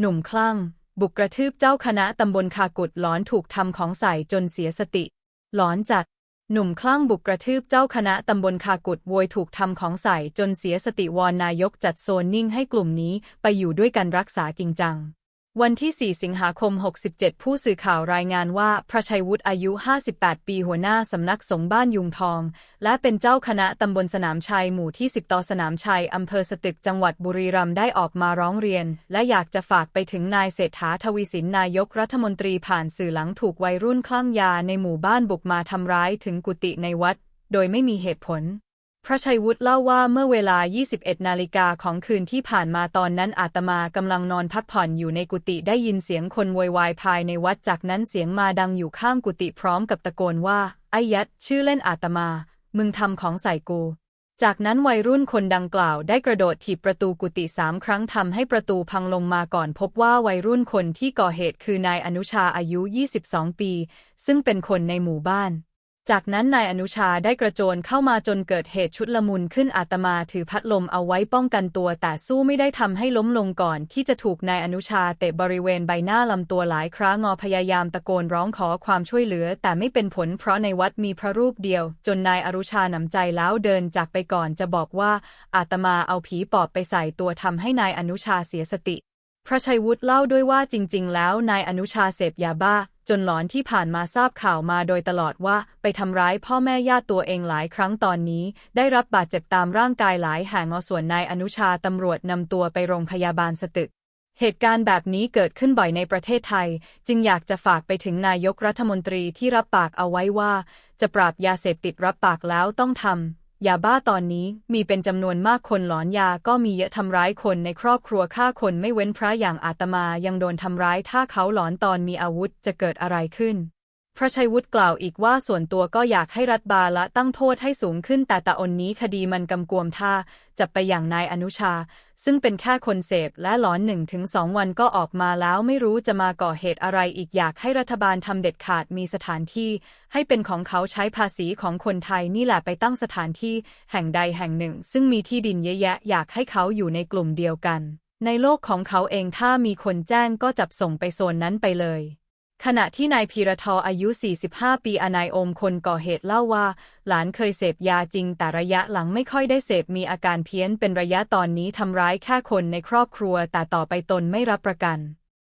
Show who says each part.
Speaker 1: หนุ่มคลั่ง บุกกระทืบเจ้าคณะตำบลคากุดหลอนถูกทำของใส่จนเสียสติ หลอนจัด หนุ่มคลั่งบุกกระทืบเจ้าคณะตำบลคากุดโวยถูกทำของใส่จนเสียสติวอนนายกจัดโซนนิ่งให้กลุ่มนี้ไปอยู่ด้วยกันรักษาจริงจัง วันที่ 4 สิงหาคม 67 ผู้สื่อข่าวรายงานว่า พระชัยวุฒิอายุ 58 ปีหัวหน้าสำนักสงฆ์บ้านยุงทอง และเป็นเจ้าคณะตำบลสนามชัยหมู่ที่ 10 ต่อสนามชัยอำเภอสตึกจังหวัดบุรีรัมย์ได้ออกมาร้องเรียน และอยากจะฝากไปถึงนายเศรษฐาทวีสินนายกรัฐมนตรีผ่านสื่อหลังถูกวัยรุ่นคลั่งยาในหมู่บ้านบุกมาทำร้ายถึงกุฏิในวัด โดยไม่มีเหตุผล พระชัยวุฒิเล่าว่าเมื่อเวลา 21 นาฬิกาของคืนที่ผ่านมาตอนนั้นอาตมากำลังนอนพักผ่อนอยู่ในกุฏิได้ยินเสียงคนโวยวายภายในวัดจากนั้นเสียงมาดังอยู่ข้างกุฏิพร้อมกับตะโกนว่าไอ้ยัดชื่อเล่นอาตมา มึงทำของใส่กู จากนั้นวัยรุ่นคนดังกล่าวได้กระโดดถีบประตูกุฏิสามครั้งทำให้ประตูพังลงมาก่อนพบว่าวัยรุ่นคนที่ก่อเหตุคือนายอนุชาอายุ 22 ปี ซึ่งเป็นคนในหมู่บ้าน จากนั้นนายอนุชาได้กระโจนเข้ามาจนเกิดเหตุชุดละมุนขึ้นอาตมาถือพัดลมเอาไว้ป้องกันตัว แต่สู้ไม่ได้ทำให้ล้มลงก่อน ที่จะถูกนายอนุชาเตะบริเวณใบหน้าลำตัวหลายครั้งงอพยายามตะโกนร้องขอความช่วยเหลือ แต่ไม่เป็นผลเพราะในวัดมีพระรูปเดียว จนนายอนุชาหนำใจแล้วเดินจากไปก่อนจะบอกว่า อาตมาเอาผีปอบไปใส่ตัวทำให้นายอนุชาเสียสติ พระชัยวุฒิเล่าด้วยว่าจริง ๆ แล้วนายอนุชาเสพยาบ้า จนหลอนที่ผ่านมาทราบข่าวมาโดยตลอดว่าไปทำร้ายพ่อแม่ญาติตัวเองหลายครั้งตอนนี้ ได้รับบาดเจ็บตามร่างกายหลายแห่งอส่วนนายอนุชาตำรวจนำตัวไปโรงพยาบาลสตึก เหตุการณ์แบบนี้เกิดขึ้นบ่อยในประเทศไทย จึงอยากจะฝากไปถึงนายกรัฐมนตรีที่รับปากเอาไว้ว่า จะปราบยาเสพติดรับปากแล้วต้องทำ ยาบ้าตอนนี้มีเป็นจำนวนมากคนหลอนยาก็มีเยอะทำร้ายคนในครอบครัวฆ่าคนไม่เว้นพระอย่างอาตมายังโดนทำร้ายถ้าเขาหลอนตอนมีอาวุธจะเกิดอะไรขึ้น พระชัยวุฒิกล่าวอีกว่าส่วนตัวก็อยากให้รัฐบาลละตั้งโทษให้สูงขึ้นแต่ตาอนนี้คดีมันกำกวมท่าจับไปอย่างนายอนุชา ซึ่งเป็นแค่คนเสพและหลอนหนึ่งถึงสองวันก็ออกมาแล้วไม่รู้จะมาก่อเหตุอะไรอีกอยากให้รัฐบาลทำเด็ดขาดมีสถานที่ ให้เป็นของเขาใช้ภาษีของคนไทยนี่แหละไปตั้งสถานที่ แห่งใดแห่งหนึ่ง ซึ่งมีที่ดินเยอะแยะอยากให้เขาอยู่ในกลุ่มเดียวกัน ในโลกของเขาเองถ้ามีคนแจ้งก็จับส่งไปโซนนั้นไปเลย ขณะที่นายพีระทออายุ 45 ปีอนายอมคนก่อเหตุเล่าว่า หลานเคยเสพยาจริงแต่ระยะหลังไม่ค่อยได้เสพมีอาการเพี้ยนเป็นระยะตอนนี้ทำร้ายแค่คนในครอบครัวแต่ต่อไปตนไม่รับประกัน